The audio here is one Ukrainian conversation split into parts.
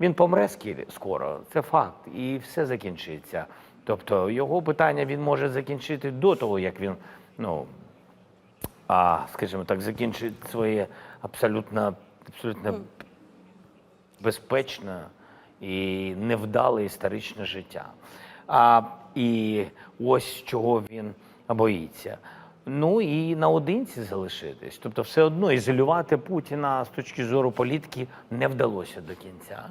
Він помре скоро, це факт, і все закінчиться. Тобто його питання він може закінчити до того, як він, ну, а, скажімо так, закінчить своє абсолютно, абсолютно безпечне і невдале історичне життя. А, і ось чого він боїться. Ну і наодинці залишитись. Тобто, все одно ізолювати Путіна з точки зору політики не вдалося до кінця.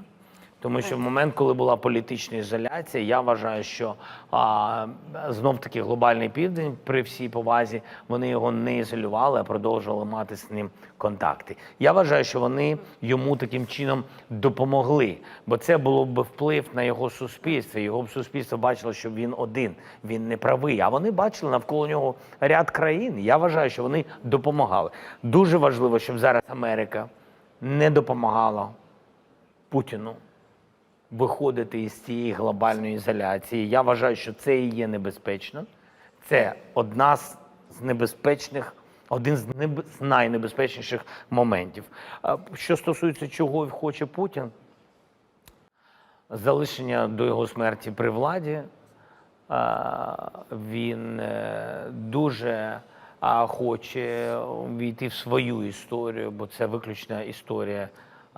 Тому що в момент, коли була політична ізоляція, я вважаю, що а, знов таки глобальний південь, при всій повазі, вони його не ізолювали, а продовжували мати з ним контакти. Я вважаю, що вони йому таким чином допомогли, бо це було б вплив на його суспільство. Його б суспільство бачило, що він один, він не правий. А вони бачили навколо нього ряд країн. Я вважаю, що вони допомагали. Дуже важливо, щоб зараз Америка не допомагала Путіну виходити із цієї глобальної ізоляції. Я вважаю, що це і є небезпечно. Це одна з небезпечних, один з, неб... з найнебезпечніших моментів. Що стосується чого хоче Путін, залишення до його смерті при владі. Він е, дуже хоче війти в свою історію, бо це виключна історія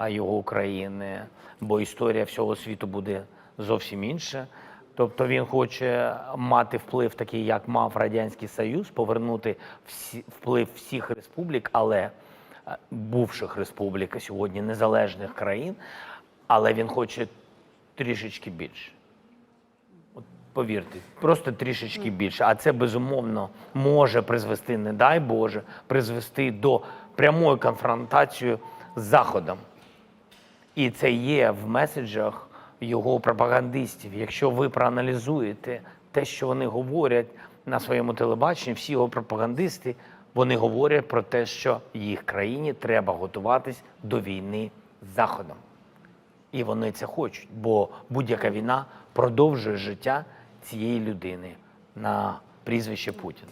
а, його України, бо історія всього світу буде зовсім інша. Тобто він хоче мати вплив, такий, як мав Радянський Союз, повернути всі, вплив всіх республік, але е, бувших республік, а сьогодні незалежних країн, але він хоче трішечки більше. От повірте, просто трішечки більше. А це безумовно може призвести, не дай Боже, призвести до прямої конфронтації з Заходом. І це є в меседжах його пропагандистів. Якщо ви проаналізуєте те, що вони говорять на своєму телебаченні, всі його пропагандисти, вони говорять про те, що їх країні треба готуватись до війни з Заходом. І вони це хочуть, бо будь-яка війна продовжує життя цієї людини на прізвище Путін.